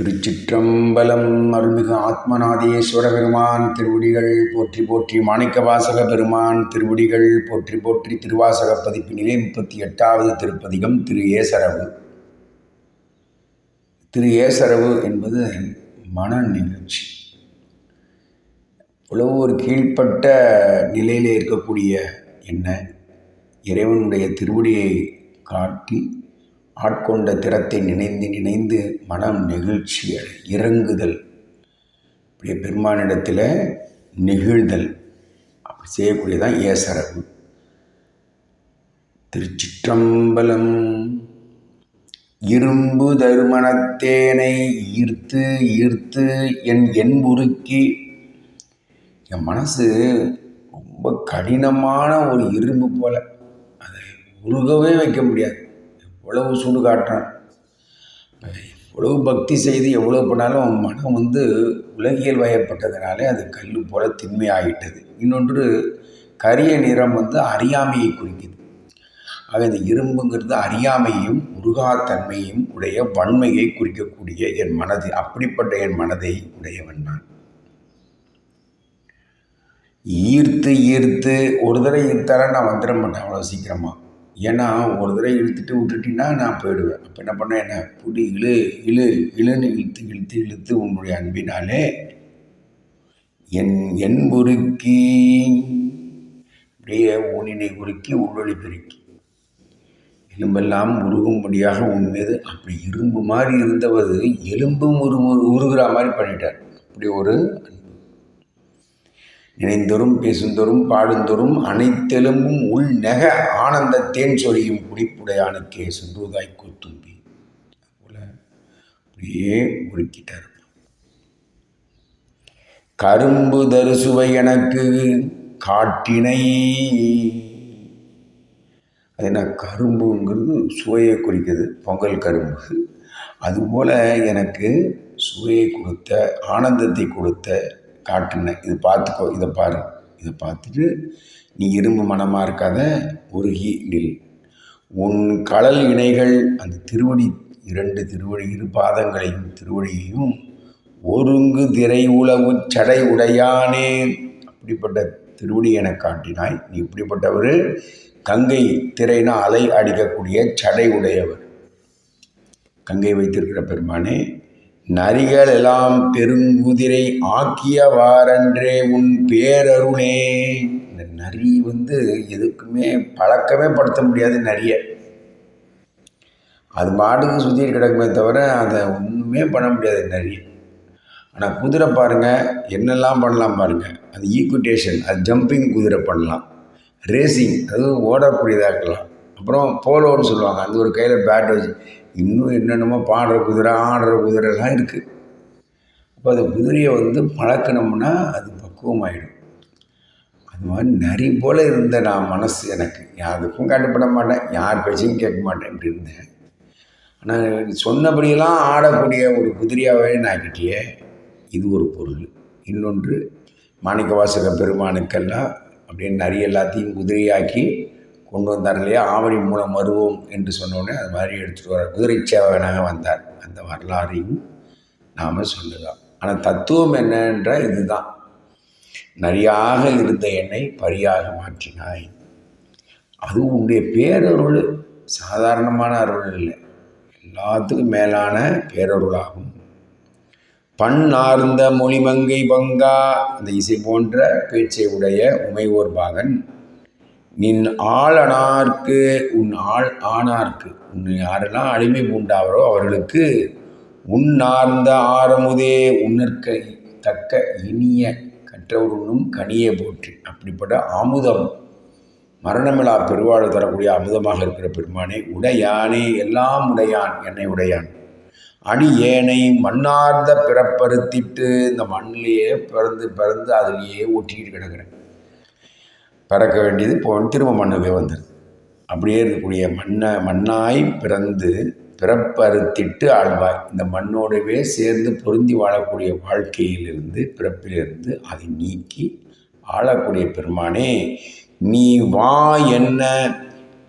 திருச்சிற்றம்பலம் அருள்மிகு ஆத்மநாதீஸ்வர பெருமான் திருவடிகள் போற்றி போற்றி மாணிக்கவாசக பெருமான் திருவடிகள் போற்றி போற்றி திருவாசக பதிப்பினிலே முப்பத்தி எட்டாவது திருப்பதிகம் திரு ஏசரவு. திரு ஏசரவு என்பது மன நிகழ்ச்சி. உழவு ஒரு கீழ்ப்பட்ட நிலையில் இருக்கக்கூடிய என்ன இறைவனுடைய திருவடியை காட்டி ஆட்கொண்ட திறத்தை நினைந்து நினைந்து மனம் நெகிழ்ச்சி இறங்குதல். இப்படி பெருமானிடத்தில் நெகிழ்தல். அப்படி செய்யக்கூடியதான் ஏசரவு திருச்சிற்றம்பலம் இரும்பு தருமணத்தேனை ஈர்த்து ஈர்த்து என் என்புருக்கி. என் மனசு ரொம்ப கடினமான ஒரு இரும்பு போல. அதை உருகவே வைக்க முடியாது. எவ்வளவு சூடு காட்டுறான். எவ்வளவு பக்தி செய்து எவ்வளோ பண்ணாலும் மனம் வந்து உலகியல் வயப்பட்டதுனாலே அது கல் போல திண்மையாகிட்டது இன்னொன்று கரிய நிறம் வந்து அறியாமையை குறிக்குது. ஆக இந்த இரும்புங்கிறது அறியாமையும் உருகாத்தன்மையும் உடைய வன்மையை குறிக்கக்கூடிய என் மனது அப்படிப்பட்ட என் மனதை உடையவன் நான். ஈர்த்து ஈர்த்து ஒரு தடவை ஈர்த்தாலும் நான் வந்துட மாட்டேன் அவ்வளோ சீக்கிரமாக ஏன்னா ஒரு தடவை இழுத்துட்டு விட்டுட்டின்னா நான் போயிடுவேன். அப்போ என்ன பண்ணேன் என்ன புடி இழு இழு இழுன்னு இழுத்து இழுத்து இழுத்து உன்னுடைய அன்பினாலே என் என் உருக்கி அப்படியே ஊனினை உருக்கி உள்ளொளி பெருக்கி. எலும்பெல்லாம் உருகும்படியாக உன் மீது அப்படி இரும்பு மாதிரி இருந்தவது எலும்பும் உரு உருகிற மாதிரி பண்ணிட்டார். அப்படி ஒரு நினைந்தொரும் பேசுந்தொரும் பாடுந்தொரும் அனைத்தெலும்பும் உள் நெக ஆனந்த தேன் சொரியும் குடிப்புடையானுக்கே சென்றுவதாய் கூத்தும்பி. போல அப்படியே உருக்கிட்டார். கரும்பு தருசுவை எனக்கு காட்டினை. அது என்ன கரும்புங்கிறது சுவையை குறிக்கிறது பொங்கல் கரும்பு. அதுபோல் எனக்கு சுவையை கொடுத்த ஆனந்தத்தை கொடுத்த காட்டுனேன் இது பார்த்துக்கோ இதை பாரு. இதை பார்த்துட்டு நீ இரும்பு மனமாக இருக்காத உருகி நில். உன் கடல் இணைகள் அந்த திருவடி இரண்டு திருவடி இரு பாதங்களையும் திருவடியையும் ஒருங்கு திரை உளவு சடை உடையானே. அப்படிப்பட்ட திருவடி என காட்டினாய். நீ இப்படிப்பட்டவர். கங்கை திரைனா அலை அடிக்கக்கூடிய சடை உடையவர். கங்கை வைத்திருக்கிற பெருமானே நரிகள் எல்லாம் பெருங்குதிரை ஆக்கியவாரன்றே உன் பேரருளே. இந்த நரி வந்து எதுக்குமே பழக்கமே படுத்த முடியாது நரிய. அது மாட்டுக்கு சுற்றி கிடக்குமே தவிர அதை ஒன்றுமே பண்ண முடியாது நரி ஆனால் குதிரை பாருங்கள் என்னெல்லாம் பண்ணலாம் பாருங்கள் அது ஈக்குட்டேஷன் அது ஜம்பிங் குதிரை பண்ணலாம். ரேசிங் அது ஓடக்கூடியதாக்கலாம் அப்புறம் போலோன்னு சொல்லுவாங்க. அந்த ஒரு கையில் பேட் வச்சு இன்னும் என்னென்னமோ பாடுற குதிரை ஆடுற குதிரைலாம் இருக்குது அப்போ அந்த குதிரையை வந்து பழக்கணும்னா அது பக்குவமாயிடும். அது மாதிரி நரி போல் இருந்த நான் மனசு எனக்கு. யாருக்கும் கட்டுப்பட மாட்டேன் யார் பேச்சையும் கேட்க மாட்டேன் இப்படி இருந்தேன். ஆனால் சொன்னபடியெல்லாம் ஆடக்கூடிய ஒரு குதிரையாகவே நான் கிட்டேயே இது ஒரு பொருள். இன்னொன்று மாணிக்க வாசக பெருமானுக்கெல்லாம் அப்படியே நிறைய எல்லாத்தையும் குதிரையாக்கி கொண்டு வந்தார் இல்லையா? ஆவணி மூலம் வருவோம் என்று சொன்னோடனே அது மாதிரி எடுத்துகிட்டு வர குதிரை சேவகனாக வந்தார். அந்த வரலாறையும் நாம் சொல்லலாம். ஆனால் தத்துவம் என்னன்ற இதுதான். நரியாக இருந்த என்னை பரியாக மாற்றினாய். அதுவும் உன்னுடைய பேரருள் சாதாரணமான அருள் இல்லை. எல்லாத்துக்கும் மேலான பேரருளாகும். பண்ணார்ந்த மொழிமங்கை பங்கா அந்த இசை போன்ற பேச்சை உடைய உமைவோர் பாகன் நின் ஆளனார்க்கு உன் ஆள் ஆனார்க்கு. உன் யாரெல்லாம் அடிமை பூண்டாவரோ அவர்களுக்கு உன்னார்ந்த ஆரமுதே உன்னற்க தக்க இனிய கற்றவருன்னும் கனியை போற்றி. அப்படிப்பட்ட அமுதம் மரணமிழா பெருவாழ் தரக்கூடிய அமுதமாக இருக்கிற பெருமானே உடையானே எல்லாம் உடையான் என்னை உடையான். அடி ஏனை மண்ணார்ந்த பிறப்பறுத்திட்டு இந்த மண்ணிலேயே பிறந்து பிறந்து அதிலேயே ஒட்டிக்கிட்டு கிடக்கிறேன். பிறக்க வேண்டியது இப்போ திரும்ப மண்ணுவே வந்துடுது அப்படியே இருக்கக்கூடிய மண்ணை மண்ணாய் பிறந்து பிறப்பறுத்திட்டு ஆழ்வாய். இந்த மண்ணோடவே சேர்ந்து பொருந்தி வாழக்கூடிய வாழ்க்கையிலிருந்து பிறப்பிலிருந்து அதை நீக்கி ஆளக்கூடிய பெருமானே நீ வா என்ன?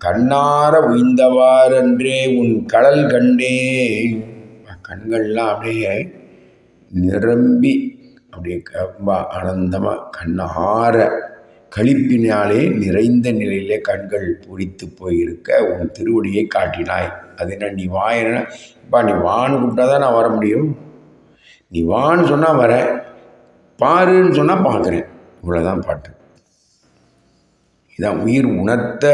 கண்ணார உய்ந்தவாறன்றே உன் கடல் கண்டே கண்கள்லாம் அப்படியே நிரம்பி அப்படியே ரொம்ப ஆனந்தமாக கண்ணார களிப்பினாலே நிறைந்த நிலையிலே கண்கள் பொறித்து போயிருக்க உன் திருவடியை காட்டினாய். அது என்ன நீ வாயினா இப்போ நீ வான்னு கூப்பிட்டா தான் நான் வர முடியும்? நீ வான்னு சொன்னால் வரேன் பாருன்னு சொன்னால் பார்க்குறேன். இவ்வளோதான் பாட்டு. இதான் உயிர் உணர்த்த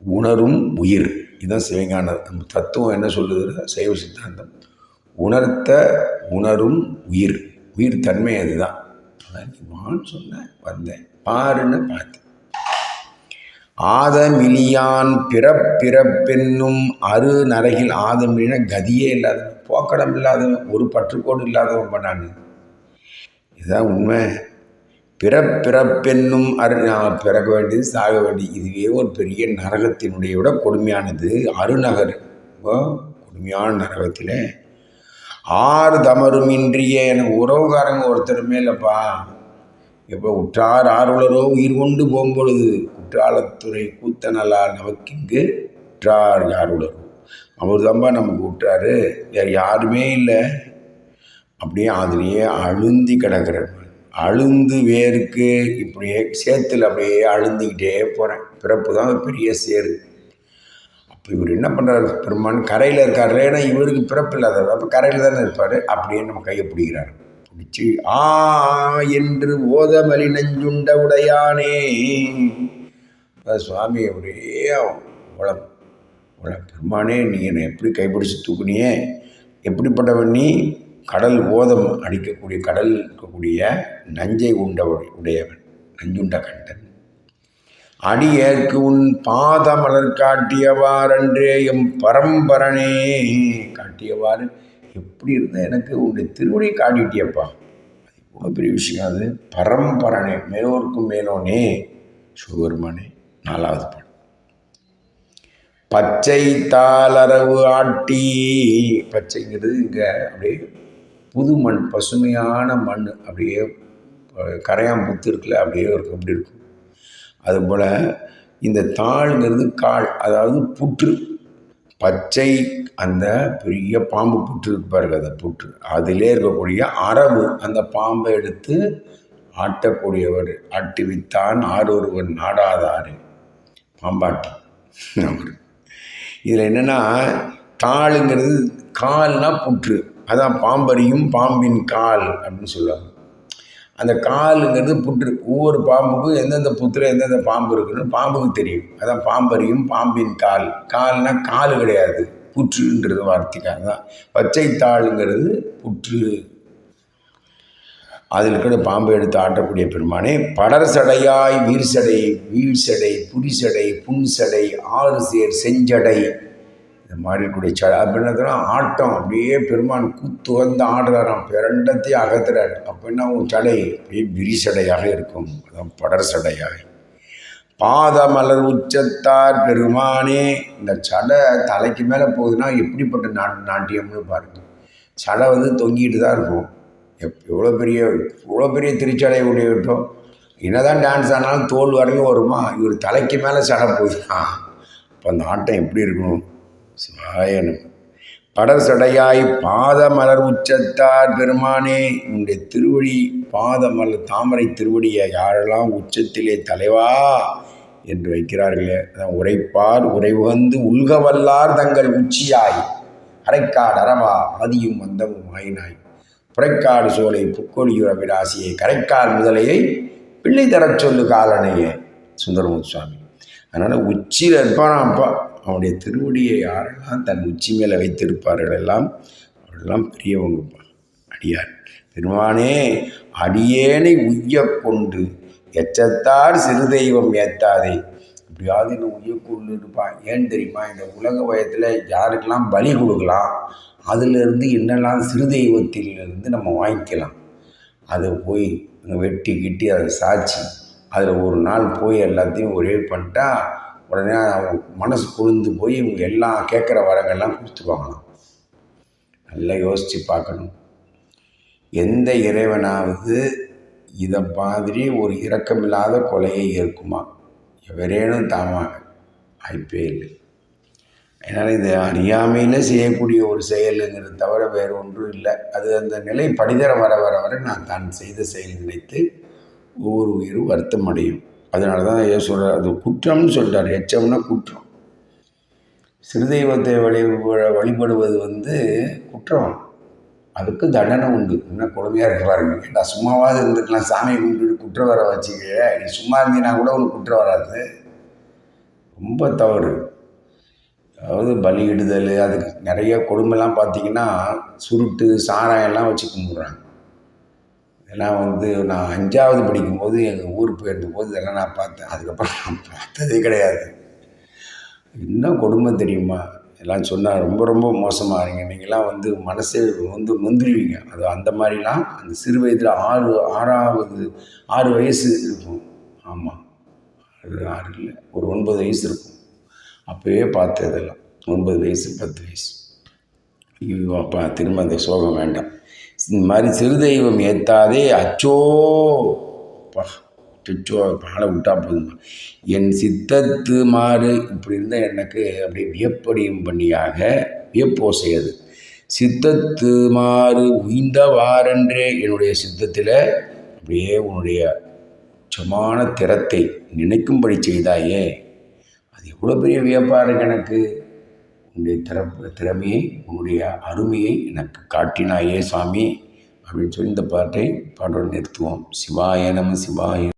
உணரும் உயிர். இதுதான் சிவஞான நம்ம தத்துவம் என்ன சொல்லுது சைவ சித்தாந்தம். உணர்த்த உணரும் உயிர். உயிர் தன்மை அதுதான். அதான் நீ வான்னு சொன்ன வந்தேன். பாருன்னு பார்த்தேன் ஆதமிலியான் பிறப்பிறப்பென்னும் அரு நரகில் ஆதமின கதியே இல்லாதவன் போக்கடம் இல்லாதவன் ஒரு பற்றுக்கோடு இல்லாதவன் பண்ணான் இதுதான் உண்மை. பிறப்பிறப்பென்னும் அரு பிறக்க வேண்டியது சாக வேண்டியது இதுவே ஒரு பெரிய நரகத்தினுடைய விட கொடுமையானது அருநகர். கொடுமையான நரகத்தில். ஆறு தமருமின்றிய எனக்கு உறவுகாரங்க ஒருத்தருமே இல்லைப்பா. இப்போ உற்றார் ஆர்வலரோ உயிர் கொண்டு போகும்பொழுது குற்றாலத்துறை கூத்தனலால் நமக்கிங்கு உற்றார் ஆர்வலரோ அவர் தான்ப்பா நமக்கு விட்டாரு வேறு யாருமே இல்லை. அப்படியே அதுலேயே அழுந்தி கிடக்கிறேன். அழுந்து வேருக்கு இப்படியே சேத்துல அப்படியே அழுந்திக்கிட்டே போகிறேன் பிறப்பு தான் ஒரு பெரிய சேரு அப்போ இவர் என்ன பண்ணுறாரு பெருமான் கரையில் இருக்கார். ஏன்னா இவருக்கு பிறப்பு இல்லாதவர். அப்போ கரையில் தானே இருப்பார். அப்படியே நம்ம கையை பிடிக்கிறார். ஆ என்று ஓதமலி நஞ்சுண்ட உடையானே. சுவாமி ஒரே உளம் உளம் பெருமானே நீ என்னை எப்படி கைப்பிடிச்சு தூக்குனியே? எப்படிப்பட்டவன் நீ? கடல் ஓதம் அடிக்கக்கூடிய கடல் இருக்கக்கூடிய நஞ்சை உண்ட உடையவன் நஞ்சுண்ட கண்டன். அடியேற்கு உன் பாதமலர் காட்டியவாறன்றே எம் பரம்பரனே. காட்டியவாறு எப்படி இருந்த? எனக்கு உன்னுடைய திருவடி காட்டிட்டியப்பா. அது இவ்வளோ பெரிய விஷயம் அது. பரம்பரனே மேலோருக்கும் மேலோனே சிவபெருமானே நாலாவது பாடம் பச்சை தாளரவு ஆட்டி பச்சைங்கிறது இங்கே அப்படியே புது மண் பசுமையான மண் அப்படியே கரையாம் புத்து இருக்குல்ல அப்படியே இருக்கும் அப்படி இருக்கும். அதுபோல் இந்த தாளுங்கிறது கால் அதாவது புற்று. பச்சை அந்த பெரிய பாம்பு புற்று இருப்பார்கள் அந்த புற்று. அதிலே இருக்கக்கூடிய அரபு அந்த பாம்பை எடுத்து ஆட்டக்கூடியவர் ஆட்டுவித்தான் ஆரொருவன் நாடாதாரு. பாம்பாட்டி. அவர். இதில் என்னென்னா தாளுங்கிறது கால்னா புற்று. அதான் பாம்பரியும் பாம்பின் கால் அப்படின்னு சொல்லுவாங்க. அந்த காலுங்கிறது புற்று ஒவ்வொரு பாம்புக்கும் எந்தெந்த புத்துல எந்தெந்த பாம்பு இருக்குன்னு பாம்புக்கு தெரியும். அதான் பாம்பறியும் பாம்பின் கால். கால்னால் கால் கிடையாது. புற்றுன்றது வார்த்தைக்காக தான். பச்சை தாளுங்கிறது புற்று. அதில் இருக்கிற பாம்பை எடுத்து ஆட்டக்கூடிய பெருமானே படர் சடையாய் வீர் சடை வீழ் புரிசடை புன்சடை ஆறு சேர் செஞ்சடை. இந்த மாதிரி கூடிய சடை அப்படின்னா ஆட்டம். அப்படியே பெருமான் கூத்து வந்து ஆடுறாராம் பிறண்டத்தையும் அகத்துறாரு. அப்போ என்ன? உன் சடை அப்படியே விரிசடையாக இருக்கும். அதான் படர் சடையாக. பாதமலர் உச்சத்தார் பெருமானே இந்த சடை தலைக்கு மேலே போகுதுன்னா எப்படிப்பட்ட நா நாட்டியம்னு பாருங்க. சடை வந்து தொங்கிட்டு தான் இருக்கும். எப் எவ்வளோ பெரிய இவ்வளோ பெரிய திருச்சடை உடையட்டும் என்னதான் டான்ஸ் ஆனாலும் தோல் வரையும் வருமா? இவர் தலைக்கு மேலே சடை போகுதுன்னா அப்போ அந்த ஆட்டம் எப்படி இருக்கணும்? சிவாயனம் படர் சடையாய் பாதமலர் உச்சத்தார் பெருமானே உன்னுடைய திருவடி பாதமலர் தாமரை திருவடியை யாரெல்லாம் உச்சத்திலே தலைவா என்று வைக்கிறார்களே அதான் உரைப்பார் உரைவந்து உள்கவல்லார் தங்கள் உச்சியாய். அரைக்காடு அறவா ஆதியும் வந்தமும் ஆயினாய். புரைக்காடு சோலை புக்கொழியுற விராசியை கரைக்கால் முதலையை பிள்ளை தரச் சொல்லு காலனையே சுந்தரமூர் சுவாமி. அதனால் உச்சியில் இருப்பான் அப்பா. அவனுடைய திருவடியை யாரெல்லாம் தன் உச்சி மேலே வைத்திருப்பார்கள் எல்லாம் அவர்களெல்லாம் பெரியவங்கப்பா அடியார். பெருமானே அடியேனை உய்ய கொண்டு எச்சத்தார் சிறு தெய்வம் ஏத்தாதே. இப்படியாவது என்ன உய்ய இருப்பான். ஏன் தெரியுமா? இந்த உலக வயத்தில் யாருக்கெல்லாம் பலி கொடுக்கலாம் அதிலிருந்து என்னெல்லாம் சிறு தெய்வத்திலிருந்து நம்ம வாங்கிக்கலாம். அதை போய் வெட்டி கிட்டி அதை சாட்சி அதில் ஒரு நாள் போய் எல்லாத்தையும் ஒரே பண்ணிட்டா உடனே அவங்க மனசு குளிர்ந்து போய் இவங்க எல்லாம் கேட்குற வரங்கள்லாம் கொடுத்துருவாங்களாம் நல்லா யோசித்து பார்க்கணும். எந்த இறைவனாவது இதை மாதிரி ஒரு இரக்கமில்லாத கொலையை இருக்குமா எவரேனும் தாமா? வாய்ப்பே இல்லை. அதனால் இது அறியாமையில் செய்யக்கூடிய ஒரு செயலுங்கிறது தவிர வேறு ஒன்றும் இல்லை. அது அந்த நிலை படிதர வர வர வர நான் தான் செய்த செயல் நினைத்து ஒவ்வொரு உயிரும் வருத்தம் அடையும் அதனால தான் ஐயா சொல்கிறார் அது குற்றம்னு சொல்கிறார் எச்சம்னா குற்றம். சிறுதெய்வத்தை வழி வழிபடுவது வந்து குற்றம். அதுக்கு தண்டனை உண்டு. என்ன கொடுமையாக இருக்கு பாருங்க. நான் சும்மாவாவது இருந்துக்கலாம் சாமி கும்பிட்டு குற்றம் வர வச்சுக்க. நீ சும்மா இருந்தீங்கன்னா கூட உனக்கு குற்றம் வராது. ரொம்ப தவறு. அதாவது பலியிடுதல் அதுக்கு நிறைய கொடுமைலாம் பார்த்தீங்கன்னா சுருட்டு சாராயம்லாம் வச்சு கும்பிட்றாங்க. நான் வந்து நான் அஞ்சாவது படிக்கும்போது எங்கள் ஊர் போயிருந்த போது இதெல்லாம் நான் பார்த்தேன். அதுக்கப்புறம் நான் பார்த்ததே கிடையாது. இன்னும் கொடுமை தெரியுமா? எல்லாம் சொன்னால் ரொம்ப ரொம்ப மோசமாக இருங்க. நீங்களாம் வந்து மனசே வந்து நொந்துருவீங்க. அது அந்த மாதிரிலாம் அந்த சிறு வயதில் ஆறு ஆறாவது ஆறு வயசு இருக்கும். ஆமாம் அது ஆறு இல்லை. ஒரு ஒன்பது வயசு இருக்கும். அப்போயே பார்த்ததெல்லாம். ஒன்பது வயசு பத்து வயசு. ஐயோ அப்பா திரும்ப அந்த சோகம் வேண்டாம். இந்த மாதிரி சிறு தெய்வம் ஏற்றாதே அச்சோ! பா அச்சோ பாலை விட்டா போதுமா? என் சித்தத்து மாறு இப்படி இருந்தால் எனக்கு அப்படியே வியப்படியும் பண்ணியாக வியப்போ அது சித்தத்து மாறு உய்ந்தவாறென்றே என்னுடைய சித்தத்தில் அப்படியே உன்னுடைய உச்சமான திறத்தை நினைக்கும்படி செய்தாயே அது எவ்வளோ பெரிய வியப்பாக இருக்கு எனக்கு. உன்னுடைய திறப்பு திறமையை உன்னுடைய அருமையை எனக்கு காட்டினாயே சாமி அப்படின்னு சொல்லி இந்த பாட்டை பாடோடு நிறுத்துவோம். சிவாய நம சிவாய